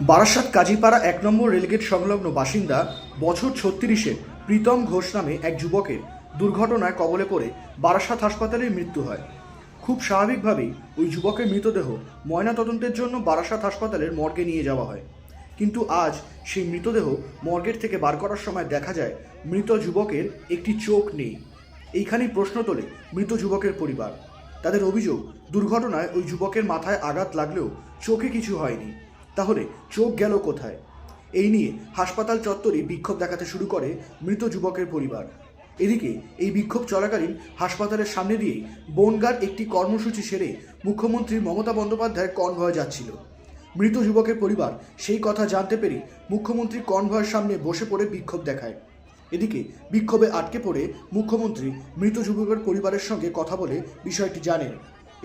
বারাসাত কাজীপাড়া এক নম্বর রেলগেট সংলগ্ন বাসিন্দা বছর ছত্রিশের প্রীতম ঘোষ নামে এক যুবকের দুর্ঘটনায় কবলে পড়ে বারাসাত হাসপাতালে মৃত্যু হয়। খুব স্বাভাবিকভাবেই ওই যুবকের মৃতদেহ ময়নাতদন্তের জন্য বারাসাত হাসপাতালের মর্গে নিয়ে যাওয়া হয়। কিন্তু আজ সেই মৃতদেহ মর্গের থেকে বার করার সময় দেখা যায় মৃত যুবকের একটি চোখ নেই। এইখানেই প্রশ্ন তোলে মৃত যুবকের পরিবার। তাদের অভিযোগ, দুর্ঘটনায় ওই যুবকের মাথায় আঘাত লাগলেও চোখে কিছু হয়নি। তাহলে চোখ গেল কোথায়? এই নিয়ে হাসপাতাল চত্বরে বিক্ষোভ দেখাতে শুরু করে মৃত যুবকের পরিবার। এদিকে এই বিক্ষোভ চলাকালীন হাসপাতালের সামনে দিয়েই বনগার একটি কর্মসূচি সেরে মুখ্যমন্ত্রী মমতা বন্দ্যোপাধ্যায়ের কনভয় যাচ্ছিল। মৃত যুবকের পরিবার সেই কথা জানতে পেরে মুখ্যমন্ত্রী কনভয়ের সামনে বসে পড়ে বিক্ষোভ দেখায়। এদিকে বিক্ষোভে আটকে পড়ে মুখ্যমন্ত্রী মৃত যুবকের পরিবারের সঙ্গে কথা বলে বিষয়টি জানেন।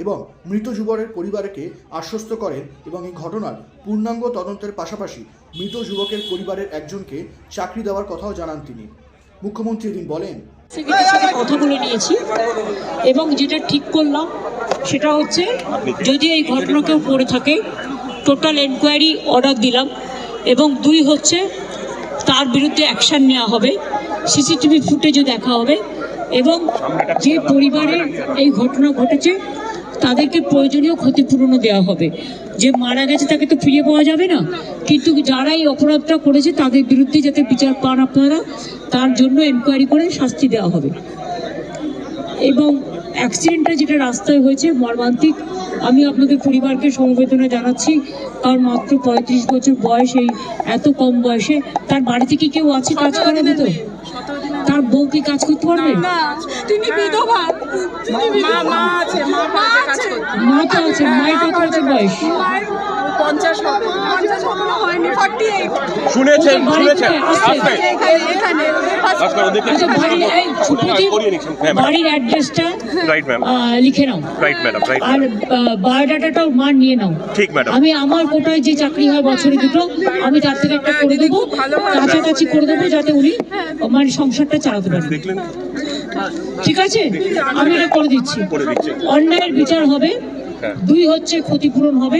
এবং মৃত যুবকের পরিবারকে আশ্বস্ত করেন এবং এই ঘটনার পূর্ণাঙ্গ তদন্তের পাশাপাশি মৃত যুবকের পরিবারের একজনকে চাকরি দেওয়ার কথাও জানান তিনি। মুখ্যমন্ত্রী এদিন বলেন কথা বলে নিয়েছি এবং যেটা ঠিক করলাম সেটা হচ্ছে, যদি এই ঘটনা কেউ করে থাকে টোটাল এনকোয়ারি অর্ডার দিলাম এবং দুই হচ্ছে, তার বিরুদ্ধে অ্যাকশান নেওয়া হবে সিসিটিভি ফুটেজও দেখা হবে এবং যে পরিবারের এই ঘটনা ঘটেছে তাদেরকে প্রয়োজনীয় ক্ষতিপূরণও দেওয়া হবে। যে মারা গেছে তাকে তো ফিরে পাওয়া যাবে না। কিন্তু যারা এই অপরাধটা করেছে, তাদের বিরুদ্ধে যাতে বিচার পান আপনারা, তার জন্য এনকোয়ারি করে শাস্তি দেওয়া হবে। এবং অ্যাক্সিডেন্টটা যেটা রাস্তায় হয়েছে, মর্মান্তিক, আমি আপনাদের পরিবারকে সমবেদনা জানাচ্ছি, কারণ মাত্র পঁয়ত্রিশ বছর বয়স, এই এত কম বয়সে। তার বাড়ি থেকে কেউ আছে কাজ করার মতো? তার বউ কি কাজ করতে পারবে? না তিনি বিধবা। মা মা আছে মা আছে। মা তো আছে মায়ের কত বছর বয়স। পঞ্চাশ হবে। পঞ্চাশ এখনও হয়নি ফর্টি এইট শুনেছেন। শুনেছেন এখানে আচ্ছা বাড়ির হ্যাঁ বাড়ির অ্যাড্রেসটা রাইট ম্যাম লিখে নাও। রাইট ম্যাডাম রাইট আর বায়োডাটাটাও মা নিয়ে নাও। ঠিক ম্যাডাম আমি আমার কোটায় যে চাকরি হয় বছরে দুটো আমি তার থেকে একটা করে দেবো কাছাকাছি করে দেবো যাতে উনি আমার সংসারটা চালাতে পারেন ঠিক আছে? আমি এটা করে দিচ্ছি। করে অন্যায়ের বিচার হবে। হ্যাঁ। দুই হচ্ছে ক্ষতিপূরণ হবে।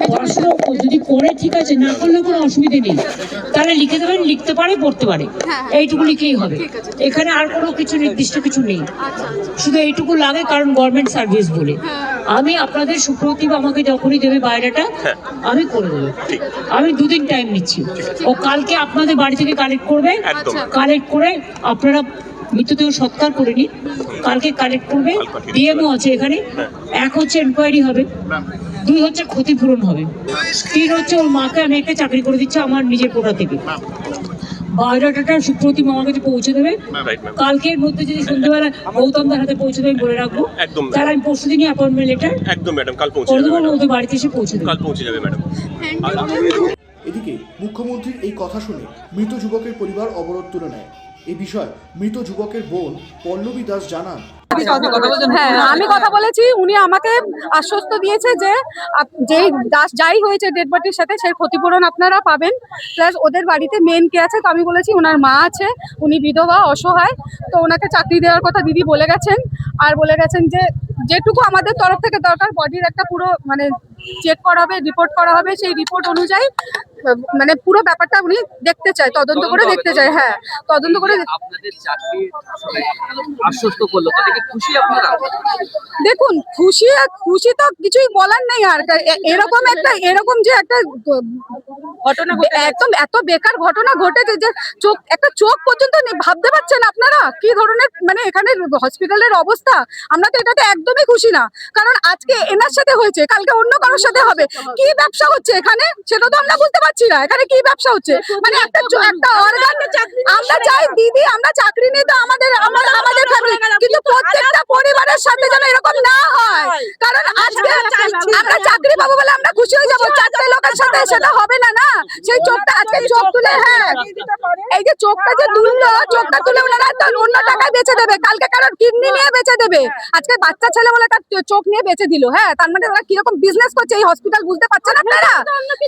পড়াশোনা যদি করে ঠিক আছে না করলে কোনো অসুবিধে নেই। তাহলে লিখে দেবেন লিখতে পারে পড়তে পারে। এইটুকু লিখলেই হবে। এখানে আর কোনো কিছু নির্দিষ্ট কিছু নেই। শুধু এইটুকু লাগে কারণ গভর্নমেন্ট সার্ভিস বলে। আমি আপনাদের সুপ্রতিভ আমাকে যখনই দেবে বাইরেটা আমি করে দেবো। আমি দুদিন টাইম নিচ্ছি। ও কালকে আপনাদের বাড়ি থেকে কালেক্ট করবে। কালেক্ট করে আপনারা মৃতদেহ সৎকার করে নিন। কালকে কালেক্ট করবে। ডিএমও আছে এখানে। এক হচ্ছে এনকোয়ারি হবে। দুই হচ্ছে ক্ষতিপূরণ হবে। তিন হচ্ছে ওর মাকে আমি একটা চাকরি করে দিচ্ছি আমার নিজের কোটা থেকে। বায়োডাটাটা সুপ্রতিম আমার কাছে পৌঁছে দেবে। কালকের মধ্যে যদি সন্ধ্যেবেলা গৌতমদার হাতে পৌঁছে দেবে বলে রাখব। একদম। তাহলে আমি পরশু দিনই অ্যাপয়েন্টমেন্ট লেটার একদম ম্যাডাম কাল পৌঁছে যাবে ওদের বাড়িতে এসে পৌঁছে দেবে। কাল পৌঁছে যাবে ম্যাডাম এদিকে মুখ্যমন্ত্রীর এই কথা শুনে মৃত যুবকের পরিবার অবরোধ তুলে নেয়। এই বিষয়ে মৃত যুবকের বোন পল্লবী দাস জানান হ্যাঁ আমি কথা বলেছি উনি আমাকে আশ্বস্ত দিয়েছে যে যেই দাস যাই হয়েছে ডেড বডির সাথে সেই ক্ষতিপূরণ আপনারা পাবেন। প্লাস ওদের বাড়িতে মেন কে আছে তো আমি বলেছি ওনার মা আছে উনি বিধবা অসহায় তো ওনাকে চাকরি দেওয়ার কথা দিদি বলে গেছেন। আর বলে গেছেন যে যেটুকু আমাদের তরফ থেকে দরকার বডির একটা পুরো মানে চেক করা হবে রিপোর্ট করা হবে সেই রিপোর্ট অনুযায়ী মানে পুরো ব্যাপারটা উনি দেখতে চায় তদন্ত করে দেখতে চায় হ্যাঁ তদন্ত করে দেখুন খুশি খুশি তো কিছুই বলার নেই আর এরকম একটা এরকম যে একটা ঘটনা একদম এত বেকার ঘটনা ঘটেছে যে চোখ একটা চোখ পর্যন্ত ভাবতে পারছেন আপনারা? কি ধরনের মানে এখানে হসপিটালের অবস্থা? আমরা তো এটাতে একদমই খুশি না। কারণ আজকে এনার সাথে হয়েছে কালকে অন্য কারোর সাথে হবে। কি ব্যবসা হচ্ছে এখানে? সেটা তো আমরা বুঝতে পারছি না। এখানে কি ব্যবসা হচ্ছে? মানে একটা একটা অর্গান আমরা চাই দিদি আমরা চাকরি নিয়ে তো আমাদের আমাদের family, কিন্তু প্রত্যেক আমাদের সাথে যেন এরকম না হয়। কারণ আজকে আমরা চাকরি পাবো। বলে আমরা খুশি হয়ে যাব। চারটে লোকের সাথে সেটা হবে না না? সেই চোখটা আজকে চোখ তুলে হ্যাঁ। এই যে চোখটা যে তুললো চোখটা তুলে ওনারা অন্য টাকায় বেচে দেবে। কালকে কারোর কিডনি নিয়ে বেচে দেবে। আজকে বাচ্চা ছেলে বলে তার চোখ নিয়ে বেচে দিল। হ্যাঁ তার মানে ওরা কীরকম বিজনেস করছে এই হসপিটাল বুঝতে পারছেন আপনারা?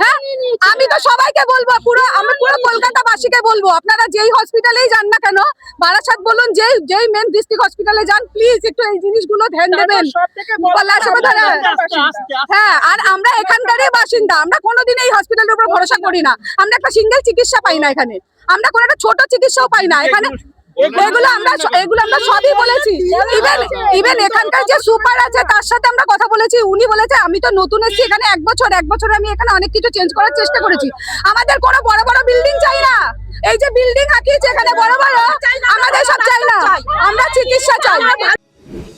হ্যাঁ আমি তো সবাইকে বলব পুরো আমি পুরো কলকাতাবাসীকে বলব। আপনারা যেই হসপিটালেই যান না কেন বারাসাত বলুন যেই যেই মেন ডিস্ট্রিক্ট হসপিটালে যান প্লিজ একটু এই জিনিসগুলো ধ্যান দেবেন। হ্যাঁ আর আমরা এখানকারই বাসিন্দা। আমরা কোনোদিন এই হসপিটালের উপর ভরসা করি না। আমরা একটা সিঙ্গেল চিকিৎসা পাই না এখানে। আমরা কোনো একটা ছোট চিকিৎসাও পাই না। এখানে এগুলো আমরা এগুলো আমরা সবই বলেছি। ইভেন ইভেন এখানকার যে সুপার আছে তার সাথে আমরা কথা বলেছি। উনি বলেছে আমি তো নতুন এসেছি এখানে এক বছর। এক বছর আমি এখানে অনেক কিছু চেঞ্জ করার চেষ্টা করেছি। আমাদের কোনো বড় বড় বিল্ডিং চাই না। এই যে বিল্ডিং আঁকিয়েছে এখানে বড় বড় আমাদের সব চাই না। আমরা চিকিৎসা চাই।